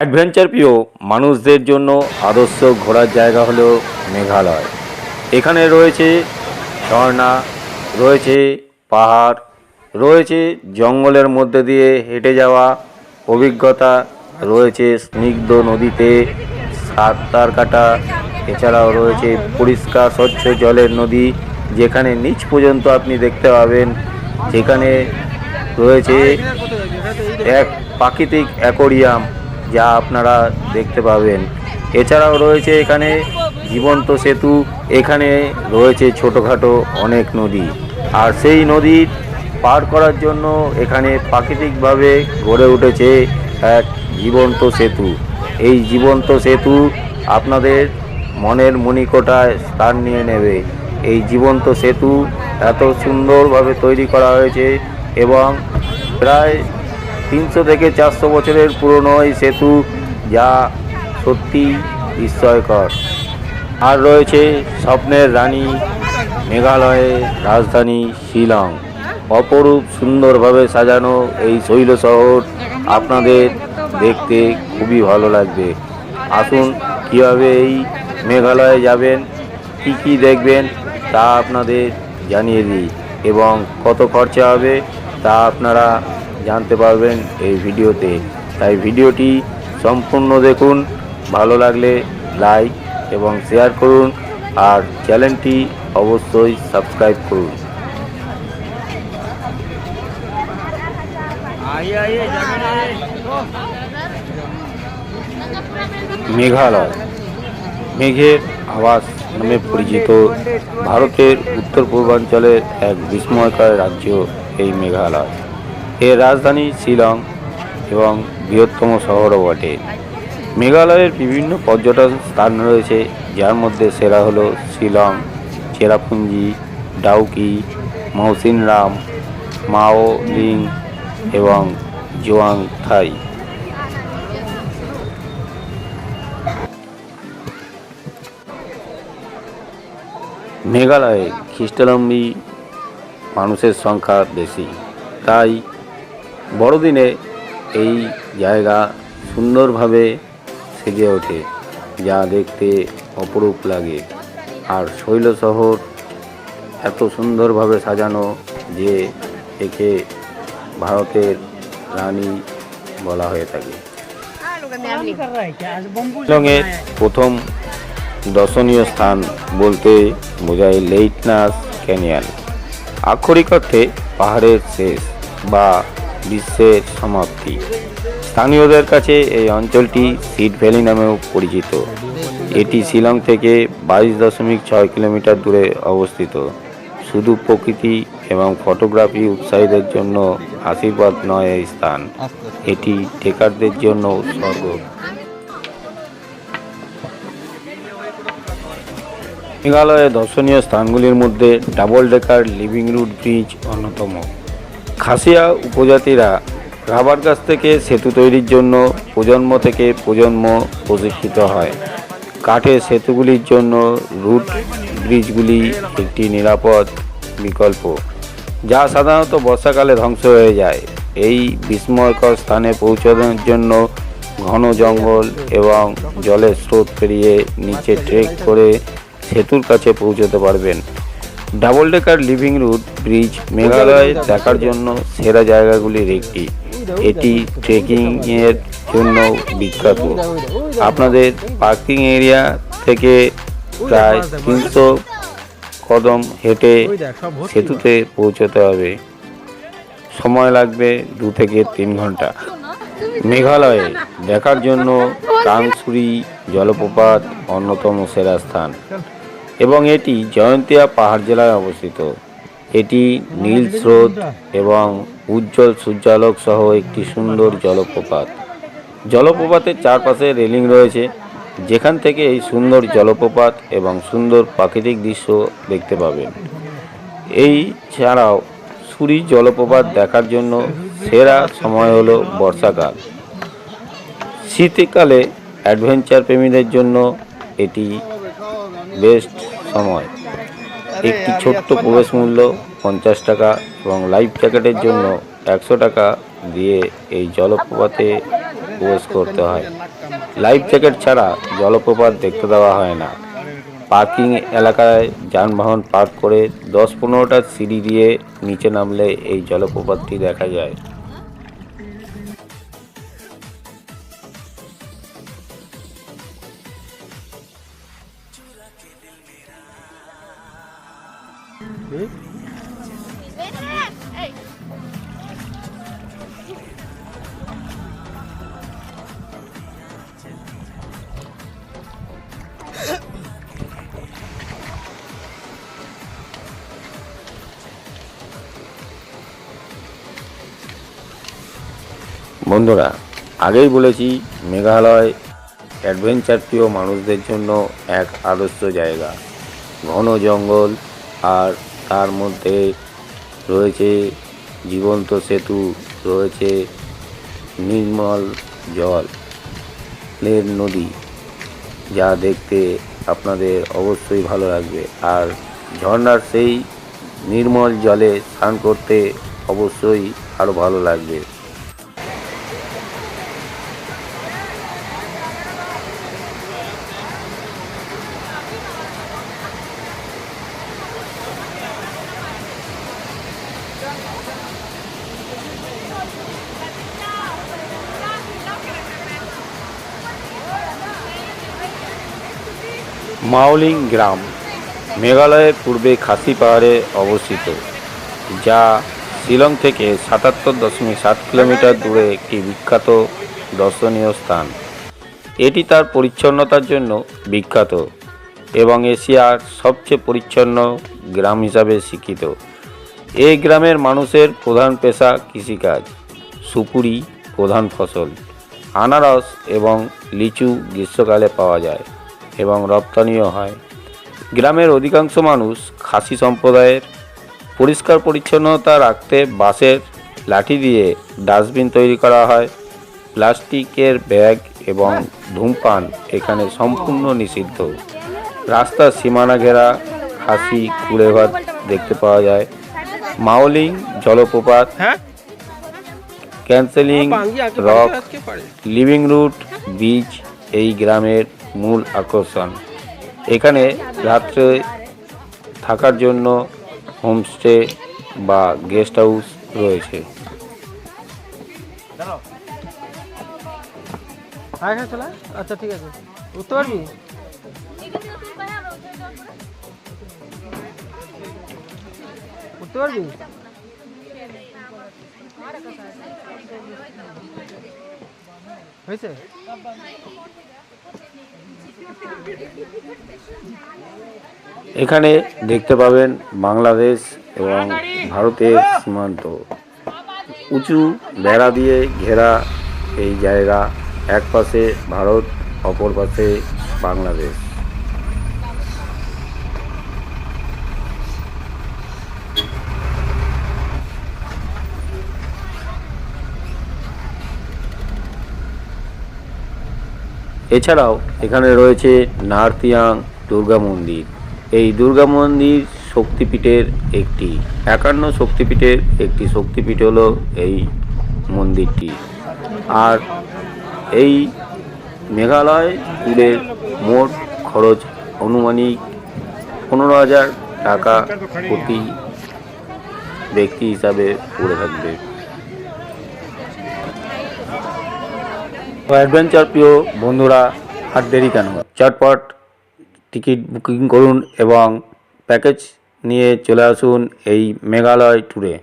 Adventure প্রিয় মানুষদের জন্য আদর্শ ঘোরার জায়গা হলো মেঘালয়। এখানে রয়েছে ঝর্ণা, রয়েছে পাহাড়, রয়েছে জঙ্গলের মধ্যে দিয়ে হেঁটে যাওয়া অভিজ্ঞতা, রয়েছে স্নিগ্ধ নদীতে সাঁতার কাটা, এছাড়াও রয়েছে পরিষ্কার স্বচ্ছ জলের নদী, যেখানে নিচ পর্যন্ত আপনি দেখতে পাবেন, যেখানে রয়েছে এক প্রাকৃতিক অ্যাকোরিয়াম। যা আপনারা দেখতে পাবেন। এছাড়াও রয়েছে এখানে জীবন্ত সেতু, এখানে রয়েছে ছোটোখাটো অনেক নদী। আর সেই নদীর পার করার জন্য এখানে প্রাকৃতিকভাবে গড়ে উঠেছে এক জীবন্ত সেতু। এই জীবন্ত সেতু আপনাদের মনের মণিকোটায় স্থান নিয়ে নেবে। এই জীবন্ত সেতু এত সুন্দরভাবে তৈরি করা হয়েছে এবং প্রায় তিনশো থেকে চারশো বছরের পুরনো এই সেতু যা সত্যি বিস্ময়কর। আর রয়েছে স্বপ্নের রানী, মেঘালয়ের রাজধানী শিলং। অপরূপ সুন্দরভাবে সাজানো এই শৈল শহর আপনাদের দেখতে খুবই ভালো লাগবে। আসুন, কীভাবে এই মেঘালয়ে যাবেন, কি কি দেখবেন তা আপনাদের জানিয়ে দিই। এবং কত খরচা হবে তা আপনারা জানতে পারবেন এই ভিডিওতে। তাই ভিডিওটি সম্পূর্ণ দেখুন ভালো লাগলে লাইক এবং শেয়ার করুন আর চ্যানেলটি অবশ্যই সাবস্ক্রাইব করুন। মেঘালয়। মেঘের আবাস নামে পরিচিত ভারতের উত্তর পূর্বাঞ্চলের এক বিস্ময়কর রাজ্য এই মেঘালয়। এর রাজধানী শিলং এবং বৃহত্তম শহরও বটে। মেঘালয়ের বিভিন্ন পর্যটন স্থান রয়েছে, যার মধ্যে সেরা হলো শিলং, চেরাপুঞ্জি, ডাউকি মৌসিনরাম মাও লিং এবং জোয়াং থাই মেঘালয়ে খ্রিস্টাবলম্বী মানুষের সংখ্যা বেশি, তাই বড়দিনে এই জায়গা সুন্দরভাবে সেজে ওঠে, যা দেখতে অপরূপ লাগে। আর শৈল শহর এত সুন্দরভাবে সাজানো যে একে ভারতের রানী বলা হয়ে থাকে। শিলংয়ের প্রথম দর্শনীয় স্থান বলতে বোঝায় লেইটনাস ক্যানিয়ান। আক্ষরিক অর্থে পাহাড়ের শেষ বা বিশ্বের সমাপ্তি। স্থানীয়দের কাছে এই অঞ্চলটি সিড ভ্যালি নামেও পরিচিত। এটি শিলং থেকে বাইশ দশমিক ছয় কিলোমিটার দূরে অবস্থিত। শুধু প্রকৃতি এবং ফটোগ্রাফি উৎসাহীদের জন্য আশীর্বাদ নয় এই স্থান। এটি টেকারদের জন্য স্বর্গ। মেঘালয়ের দর্শনীয় স্থানগুলির মধ্যে double decker living root bridge অন্যতম। খাসিয়া উপজাতিরা রাবার গাছ থেকে সেতু তৈরির জন্য প্রজন্ম থেকে প্রজন্ম প্রশিক্ষিত হয়। কাঠের সেতুগুলির জন্য রুট ব্রিজগুলি একটি নিরাপদ বিকল্প, যা সাধারণত বর্ষাকালে ধ্বংস হয়ে যায়। এই বিস্ময়কর স্থানে পৌঁছানোর জন্য ঘন জঙ্গল এবং জলের স্রোত পেরিয়ে নিচে ট্রেক করে সেতুর কাছে পৌঁছতে পারবেন। Double decker living root bridge Meghalaya দেখার জন্য সেরা জায়গাগুলির একটি এটি ট্রেকিংয়ের জন্য বিখ্যাত আপনাদের পার্কিং এরিয়া থেকে প্রায় তিনশো কদম হেঁটে সেতুতে পৌঁছতে হবে সময় লাগবে দু থেকে তিন ঘণ্টা মেঘালয়ে দেখার জন্য কাংসুরি জলপ্রপাত অন্যতম সেরা স্থান এবং এটি জয়ন্তিয়া পাহাড় জেলায় অবস্থিত। এটি নীল স্রোত এবং উজ্জ্বল সূর্যালোক সহ একটি সুন্দর জলপ্রপাত। জলপ্রপাতের চারপাশে রেলিং রয়েছে। যেখান থেকে এই সুন্দর জলপ্রপাত এবং সুন্দর প্রাকৃতিক দৃশ্য দেখতে পাবেন। এই ছাড়াও সুরি জলপ্রপাত দেখার জন্য সেরা সময় হলো বর্ষাকাল। শীতকালে অ্যাডভেঞ্চার প্রেমীদের জন্য এটি বেস্ট সময়। একটি ছোট্ট প্রবেশ মূল্য পঞ্চাশ টাকা এবং লাইফ জ্যাকেটের জন্য একশো টাকা দিয়ে এই জলপ্রপাতে প্রবেশ করতে হয়। লাইফ জ্যাকেট ছাড়া জলপ্রপাত দেখতে দেওয়া হয় না। পার্কিং এলাকায় যানবাহন পার্ক করে দশ পনেরোটা সিঁড়ি দিয়ে নিচে নামলে এই জলপ্রপাতটি দেখা যায়। বন্ধুরা আগেই বলেছি মেঘালয় অ্যাডভেঞ্চার প্রিয় মানুষদের জন্য এক আদর্শ জায়গা ঘন জঙ্গল আর তার মধ্যে রয়েছে জীবন্ত সেতু, রয়েছে নির্মল জল লের নদী, যা দেখতে আপনাদের অবশ্যই ভালো লাগবে। আর ঝর্নার সেই নির্মল জলে স্নান করতে অবশ্যই আরও ভালো লাগবে। মাওলিং গ্রাম, মেঘালয়ের পূর্বে খাসি পাহাড়ে অবস্থিত, যা শিলং থেকে সাতাত্তর দশমিক সাত কিলোমিটার দূরে একটি বিখ্যাত দর্শনীয় স্থান। এটি তার পরিচ্ছন্নতার জন্য বিখ্যাত এবং এশিয়ার সবচেয়ে পরিচ্ছন্ন গ্রাম হিসাবে স্বীকৃত। এই গ্রামের মানুষের প্রধান পেশা কৃষিকাজ। সুপুরি প্রধান ফসল। আনারস এবং লিচু গ্রীষ্মকালে পাওয়া যায় এবং রপ্তানিও হয়। গ্রামের অধিকাংশ মানুষ খাসি সম্প্রদায়ের। পরিষ্কার পরিচ্ছন্নতা রাখতে বাঁশের লাঠি দিয়ে ডাস্টবিন তৈরি করা হয়। প্লাস্টিকের ব্যাগ এবং ধূমপান এখানে সম্পূর্ণ নিষিদ্ধ। রাস্তার সীমানা ঘেরা খাসি, কুড়েঘর দেখতে পাওয়া যায়। মাওলিং, জলপ্রপাত হ্যাঁ? ক্যান্সেলিং রক লিভিং রুট বিচ এই গ্রামের মূল আকর্ষণ। এখানে রাত্রে থাকার জন্য হোমস্টে বা গেস্ট হাউস রয়েছে। হ্যাঁ হ্যাঁ। আচ্ছা ঠিক আছে। উঠতে পারবি? উঠতে পারবি? হয়েছে? এখানে দেখতে পাবেন বাংলাদেশ এবং ভারতের সীমান্ত। উঁচু বেড়া দিয়ে ঘেরা এই জায়গা এক পাশে ভারত, অপর পাশে বাংলাদেশ। এছাড়াও এখানে রয়েছে নার্তিয়াং দুর্গা মন্দির। এই দুর্গা মন্দির শক্তিপীঠের একটি, একান্ন শক্তিপীঠের একটি শক্তিপীঠ হলো এই মন্দিরটি। আর এই মেঘালয় ট্যুরের মোট খরচ আনুমানিক পনেরো হাজার টাকা প্রতি ব্যক্তি হিসাবে পড়ে থাকবে। অ্যাডভেঞ্চার প্রিয় বন্ধুরা, আর দেরি কেন? চটপট টিকিট বুকিং করুন এবং প্যাকেজ নিয়ে চলে আসুন এই মেঘালয় ট্যুরে